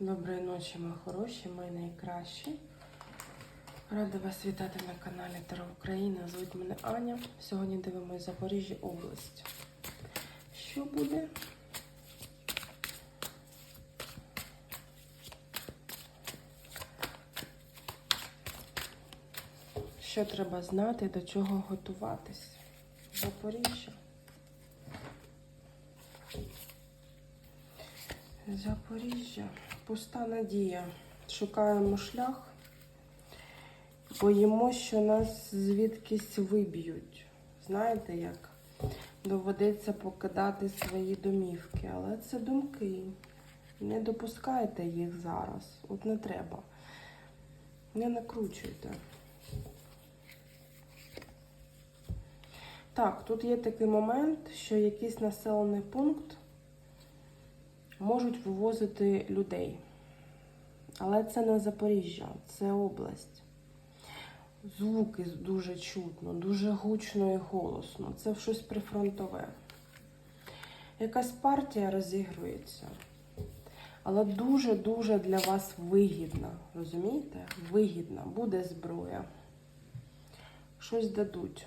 Доброї ночі, мої хороші, мої найкращі. Рада вас вітати на каналі Таро Україна. Звуть мене Аня. Сьогодні дивимося Запоріжжя область. Що буде? Що треба знати, до чого готуватись? Запоріжжя. Запоріжжя. Пуста надія. Шукаємо шлях. Боїмося, що нас звідкись виб'ють. Знаєте як? Доведеться покидати свої домівки. Але це думки. Не допускайте їх зараз. От не треба. Не накручуйте. Так, тут є такий момент, що якийсь населений пункт можуть вивозити людей. Але це не Запоріжжя, це область. Звуки дуже чутно, дуже гучно і голосно. Це щось прифронтове. Якась партія розігрується. Але дуже-дуже для вас вигідна. Розумієте? Вигідна. Буде зброя. Щось дадуть.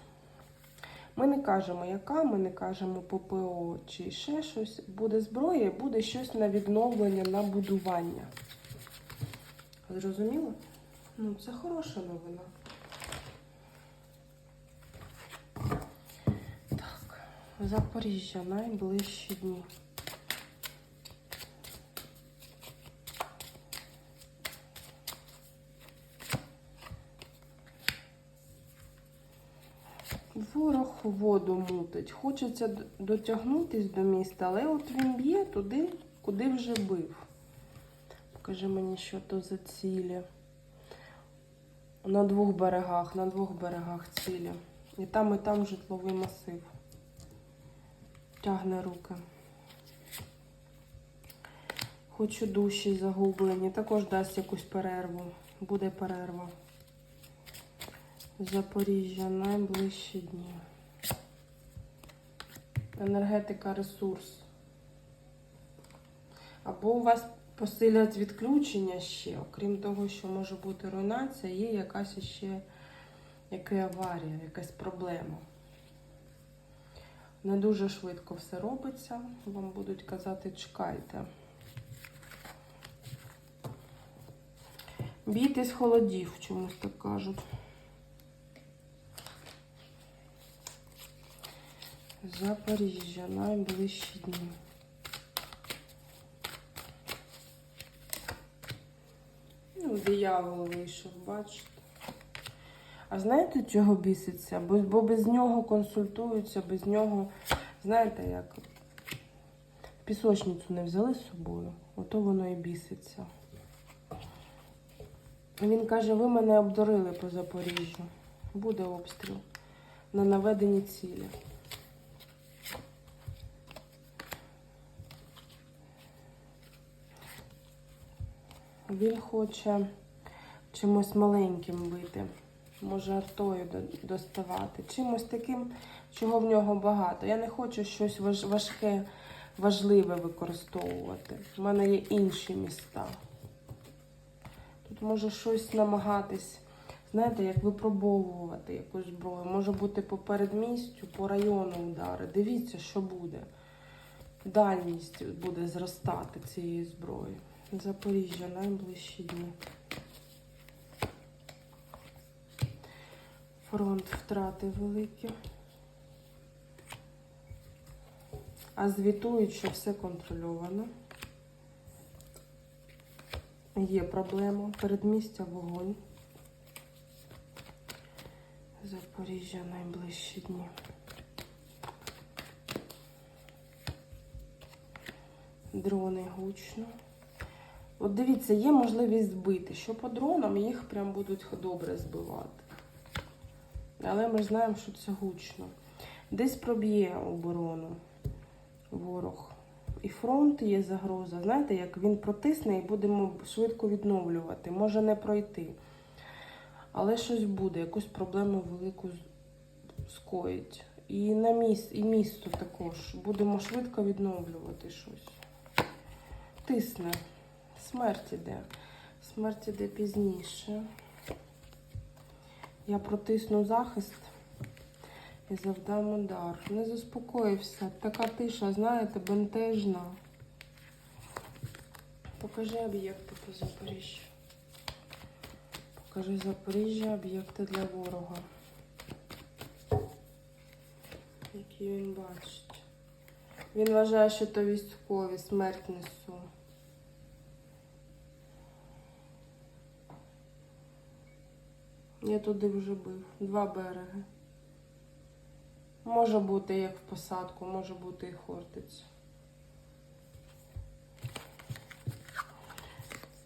Ми не кажемо, яка, ми не кажемо ППО чи ще щось. Буде зброя, буде щось на відновлення, на будування. Зрозуміло? Ну, це хороша новина. Так, Запоріжжя найближчі дні. Ворог воду мутить. Хочеться дотягнутись до міста, але от він б'є туди, куди вже бив. Покажи мені, що то за цілі. На двох берегах, на двох берегах цілі. І там, і там житловий масив. Тягне руки. Хочу душі загублені. Також дасть якусь перерву. Буде перерва. Запоріжжя найближчі дні. Енергетика, ресурс. Або у вас посилять відключення ще, окрім того, що може бути руйнація, є якась ще яка аварія, якась проблема. Не дуже швидко все робиться. Вам будуть казати, чекайте. Бійтесь холодів, чомусь так кажуть. Запоріжжя найближчі дні. Ну, диявол вийшов, бачите. А знаєте, чого біситься? Бо, бо без нього консультуються, без нього, знаєте, як пісочницю не взяли з собою, ото воно і біситься. Він каже, ви мене обдурили по Запоріжжю. Буде обстріл на наведені цілі. Він хоче чимось маленьким бити, може артою доставати, чимось таким, чого в нього багато. Я не хочу щось важке, важливе використовувати. У мене є інші міста. Тут може щось намагатись, знаєте, як випробовувати якусь зброю. Може бути по передмістю, по району удари. Дивіться, що буде. Дальність буде зростати цієї зброї. Запоріжжя найближчі дні. Фронт втрати великі. А звітують, що все контрольовано. Є проблема. Передмістя вогонь. Запоріжжя найближчі дні. Дрони гучно. От дивіться, є можливість збити, що по дронам їх прям будуть добре збивати. Але ми ж знаємо, що це гучно. Десь проб'є оборону ворог. І фронт є загроза. Знаєте, як він протисне і будемо швидко відновлювати. Може не пройти. Але щось буде, якусь проблему велику скоїть. І на міст, і місто також. Будемо швидко відновлювати щось. Тисне Смерть іде. Смерть іде пізніше. Я протисну захист і завдам удар. Не заспокоївся. Така тиша, знаєте, бентежна. Покажи об'єкти по Запоріжжю. Покажи Запоріжжя, об'єкти для ворога. Які він бачить. Він вважає, що то військові, смерть несу. Я туди вже бив. Два береги. Може бути як в посадку, може бути і хортиця.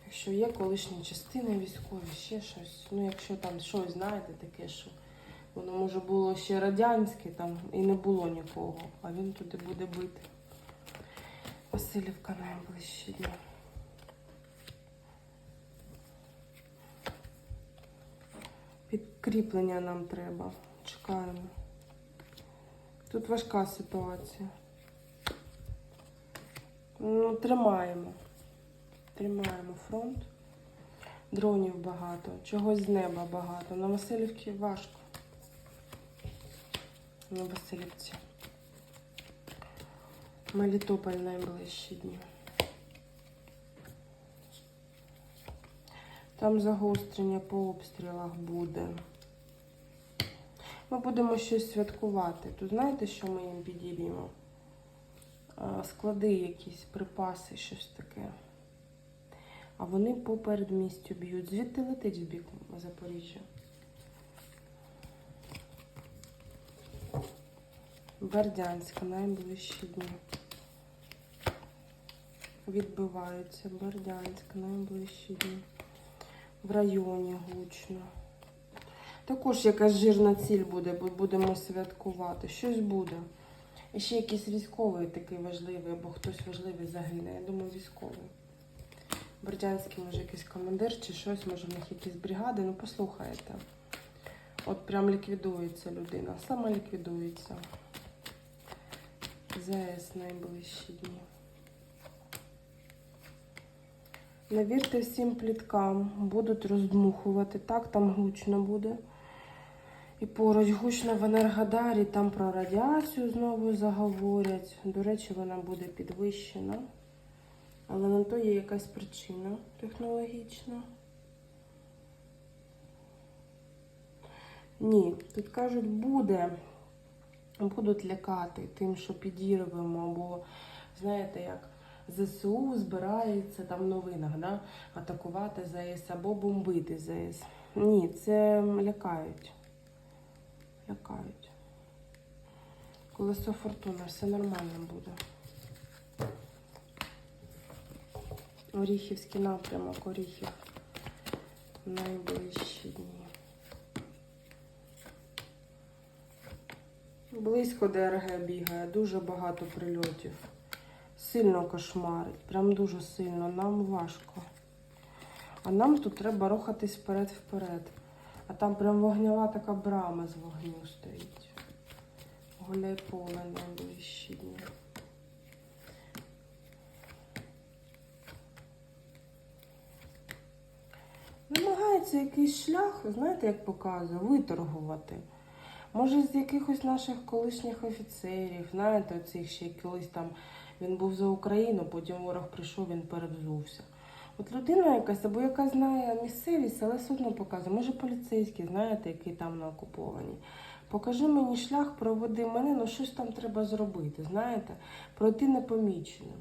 Якщо є колишні частини військові, ще щось. Ну, якщо там щось, знаєте, таке, що воно може було ще радянське там і не було нікого, а він туди буде бити. Васильівка найближчі дні. Підкріплення нам треба. Чекаємо. Тут важка ситуація. Ну, тримаємо. Тримаємо фронт. Дронів багато, чогось з неба багато. На Васильівці важко. На Васильівці. Мелітополь найближчі дні. Там загострення по обстрілах буде. Ми будемо щось святкувати. Тут знаєте, що ми їм підіб'ємо? Склади якісь, припаси, щось таке. А вони по передмістю б'ють. Звідти летить в бік Запоріжжя. Бердянська найближчі дні. Відбиваються Бердянська найближчі дні. В районі гучно. Також якась жирна ціль буде, бо будемо святкувати. Щось буде. І ще якийсь військовий такий важливий, або хтось важливий загине. Я думаю, військовий. Бердянський, може, якийсь командир чи щось, може, в них якісь бригади. Ну, послухайте. От прям ліквідується людина. Саме ліквідується. ЗС найближчі дні. Не вірте всім пліткам, будуть роздмухувати. Так, там гучно буде. І поруч гучно в Енергодарі, там про радіацію знову заговорять. До речі, вона буде підвищена. Але на то є якась причина технологічна. Ні, тут кажуть, буде. Будуть лякати тим, що підірвемо, бо знаєте, як ЗСУ збирається там в новинах, да, атакувати ЗС або бомбити ЗС. Ні, це лякають. Лякають. Колесо фортуна, все нормально буде. Оріхівський напрямок, Оріхів. Найближчі дні. Близько ДРГ бігає, дуже багато прильотів. Сильно кошмарить, прям дуже сильно. Нам важко. А нам тут треба рухатись вперед-вперед. А там прям вогнява така брама з вогню стоїть. Гуляй поле найближчі дні. Намагається якийсь шлях, знаєте, як показує, виторгувати. Може, з якихось наших колишніх офіцерів, знаєте, оцих ще колись там він був за Україну, потім ворог прийшов, він перевзувся. От людина якась, або яка знає місцевість, але все одно показує. Може, поліцейський, знаєте, який там на окупованій. Покажи мені шлях, проведи мене, ну щось там треба зробити, знаєте, пройти непоміченим.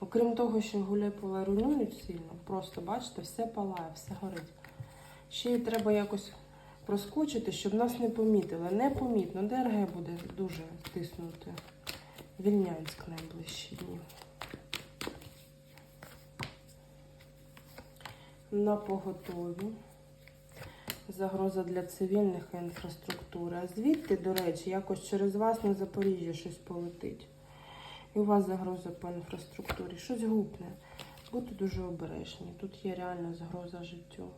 Окрім того, що гуляй-поле руйнують сильно, просто бачите, все палає, все горить. Ще й треба якось проскочити, щоб нас не помітили. Непомітно. ДРГ буде дуже тиснути. Вільнянськ найближчі дні. На поготові. Загроза для цивільних інфраструктури. А звідти, до речі, якось через вас на Запоріжжя щось полетить. І у вас загроза по інфраструктурі. Щось гупне. Будьте дуже обережні. Тут є реальна загроза життю.